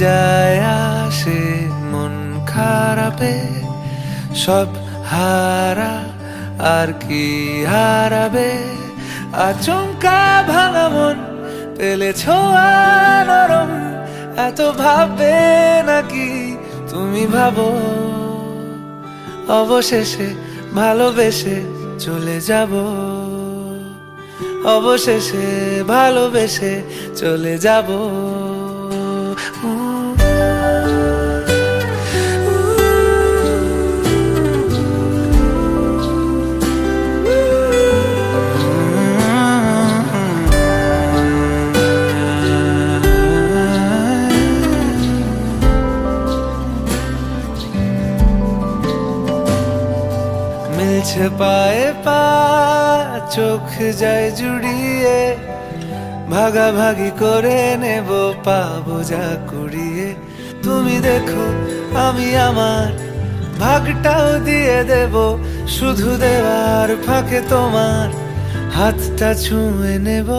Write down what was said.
যায় আসে মন খারাপে, সব হারা আর কি হারাবে? আচমকা ভাঙা মন পেলে ছোঁয়া নরম, এত ভাববে নাকি তুমি ভাবো? অবশেষে ভালোবেসে চলে যাব। অবশেষে ভালোবেসে চলে যাব। মিলছে পা, চোখ যায় জুড়িয়ে। ভাগাভাগি করে নেব, পাবো যা কুড়িয়ে। তুমি দেখো, আমি আমার ভাগটাও দিয়ে দেব। শুধু দেওয়ার ফাঁকে তোমার হাতটা ছুঁয়ে নেব।